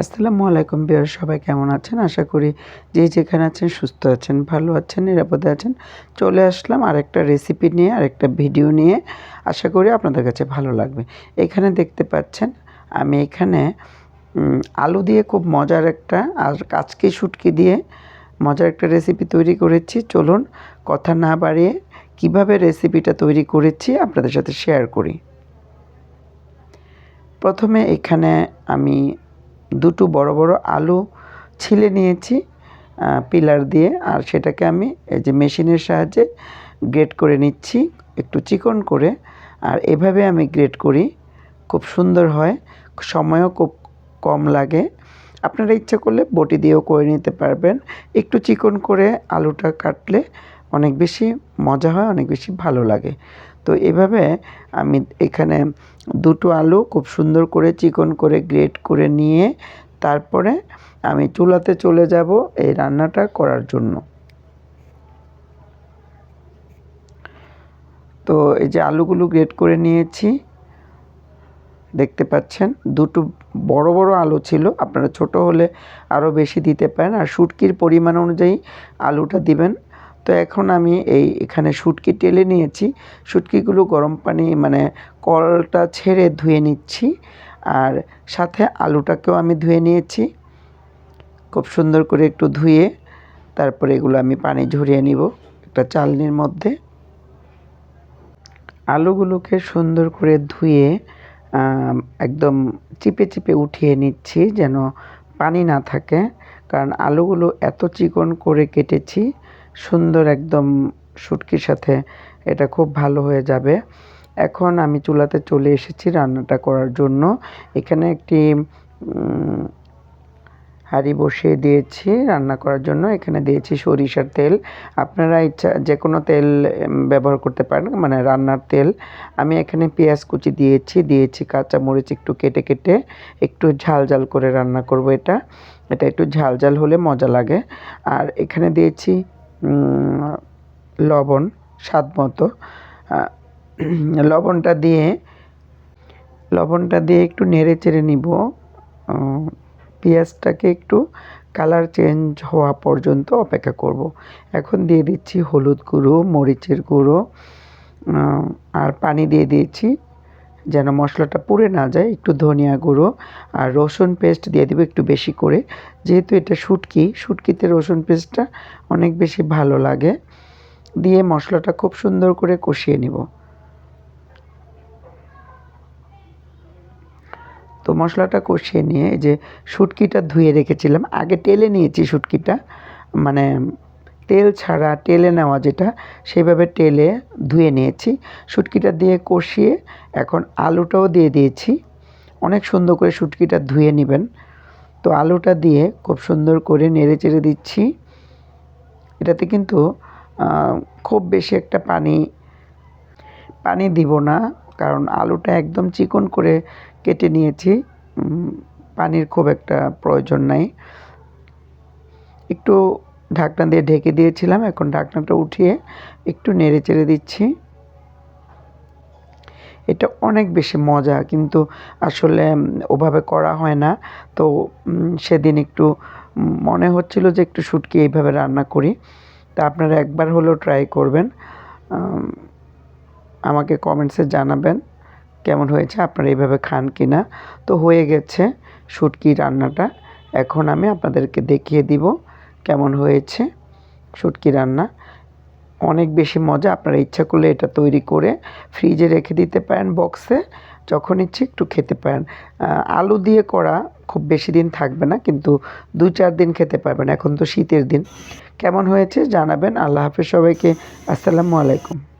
আসসালামু আলাইকুম বিয়ার সবাই কেমন আছেন? আশা করি যে যেখানে আছেন সুস্থ আছেন, ভালো আছেন, নিরাপদে আছেন। চলে আসলাম আরেকটা রেসিপি নিয়ে, আরেকটা ভিডিও নিয়ে। আশা করি আপনাদের কাছে ভালো লাগবে। এখানে দেখতে পাচ্ছেন, আমি এখানে আলু দিয়ে খুব মজার একটা আর কাচকি শুটকি দিয়ে মজার একটা রেসিপি তৈরি করেছি। চলুন কথা না বাড়িয়ে কীভাবে রেসিপিটা তৈরি করেছি আপনাদের সাথে শেয়ার করি। প্রথমে এখানে আমি দুটো বড় বড় আলু ছিলে নিয়েছি পিলার দিয়ে, আর সেটাকে আমি এই যে মেশিনের সাহায্যে গ্রেট করে নিচ্ছি, একটু চিকন করে, আর এভাবে আমি গ্রেট করি। খুব সুন্দর হয়, সময়ও খুব কম লাগে। আপনারা ইচ্ছা করলে বটি দিয়েও করে নিতে পারবেন। একটু চিকন করে আলুটা কাটলে অনেক বেশি মজা হয়, অনেক বেশি ভালো লাগে। তো এভাবে আমি এখানে দুটো আলু খুব সুন্দর করে চিকন করে গ্রেট করে নিয়ে তারপরে আমি চুলাতে চলে যাব এই রান্নাটা করার জন্য। তো এই যে আলুগুলো গ্রেট করে নিয়েছি। দেখতে পাচ্ছেন। দুটো বড় বড় আলু ছিল। আপনারা ছোট হলে আরও বেশি দিতে পারেন। আর শুটকির পরিমাণ অনুযায়ী আলুটা দিবেন। তো এখন আমি এই এখানে শুটকি টেলে নিয়েছি। শুটকিগুলো গরম পানি মানে কলটা ছেড়ে ধুয়ে নিচ্ছি। আর সাথে আলুটাকেও আমি ধুয়ে নিয়েছি। খুব সুন্দর করে একটু ধুয়ে তারপরে এগুলো আমি পানি ঝরিয়ে নিব একটা চালনির মধ্যে। আলুগুলোকে সুন্দর করে ধুয়ে একদম চিপে চিপে উঠিয়ে নিচ্ছি যেন পানি না থাকে। কারণ আলুগুলো এত চিকন করে কেটেছি, সুন্দর একদম শুটকির সাথে এটা খুব ভালো হয়ে যাবে। এখন আমি চুলাতে চলে এসেছি রান্নাটা করার জন্য। এখানে একটি হাঁড়ি বসিয়ে দিয়েছি রান্না করার জন্য। এখানে দিয়েছি সরিষার তেল। আপনারা ইচ্ছা যে কোনো তেল ব্যবহার করতে পারেন মানে রান্নার তেল। আমি এখানে পেঁয়াজ কুচি দিয়েছি দিয়েছি কাঁচা মরিচ একটু কেটে কেটে একটু ঝাল ঝাল করে রান্না করব এটা। এটা একটু ঝাল ঝাল হলে মজা লাগে। আর এখানে দিয়েছি লবণ স্বাদ মতো। লবণটা দিয়ে লবণটা দিয়ে একটু নেড়ে চেড়ে নিব। পেঁয়াজটাকে একটু কালার চেঞ্জ হওয়া পর্যন্ত অপেক্ষা করব। এখন দিয়ে দিচ্ছি হলুদ গুঁড়ো, মরিচের গুঁড়ো আর পানি দিয়ে দিয়েছি যেন মশলাটা পুড়ে না যায়, একটু ধনিয়া গুঁড়ো আর রসুন পেস্ট দিয়ে দেবো একটু বেশি করে। যেহেতু এটা শুটকি, শুটকিতে রসুন পেস্টটা অনেক বেশি ভালো লাগে। দিয়ে মশলাটা খুব সুন্দর করে কষিয়ে নিব। মশলাটা কষিয়ে নিয়ে যে শুটকিটা ধুয়ে রেখেছিলাম, আগে টেলে নিয়েছি শুটকিটা মানে তেল ছাড়া টেলে নেওয়া যেটা সেভাবে টেলে ধুয়ে নিয়েছি। শুটকিটা দিয়ে কষিয়ে এখন আলুটাও দিয়ে দিয়েছি। অনেক সুন্দর করে শুটকিটা ধুয়ে নেবেন। তো আলুটা দিয়ে খুব সুন্দর করে নেড়ে চেড়ে দিচ্ছি। এটাতে কিন্তু খুব বেশি একটা পানি পানি দিব না। কারণ আলুটা একদম চিকন করে কেটে নিয়েছি। পানির খুব একটা প্রয়োজন নাই। একটু ঢাকনা দিয়ে ঢেকে দিয়েছিলাম, এখন ঢাকনাটা উঠিয়ে একটু নেড়ে চেড়ে দিচ্ছি। এটা অনেক বেশি মজা, কিন্তু আসলে ওভাবে করা হয় না। তো সেদিন একটু মনে হচ্ছিল যে একটু শুটকি এইভাবে রান্না করি। তা আপনারা একবার হলেও ট্রাই করবেন। আমাকে কমেন্টসে জানাবেন কেমন হয়েছে, আপনারা এইভাবে খান কি না তো হয়ে গেছে শুটকি রান্নাটা। এখন আমি আপনাদেরকে দেখিয়ে দিব কেমন হয়েছে শুটকি রান্না। অনেক বেশি মজা, আপনারা ইচ্ছা করলে এটা তৈরি করে ফ্রিজে রেখে দিতে পারেন বক্সে, যখন ইচ্ছে একটু খেতে পারেন। আলু দিয়ে করা খুব বেশি দিন থাকবে না, কিন্তু দু চার দিন খেতে পারবেন। এখন তো শীতের দিন। কেমন হয়েছে জানাবেন। আল্লাহ হাফিজ সবাইকে। আসসালামু আলাইকুম।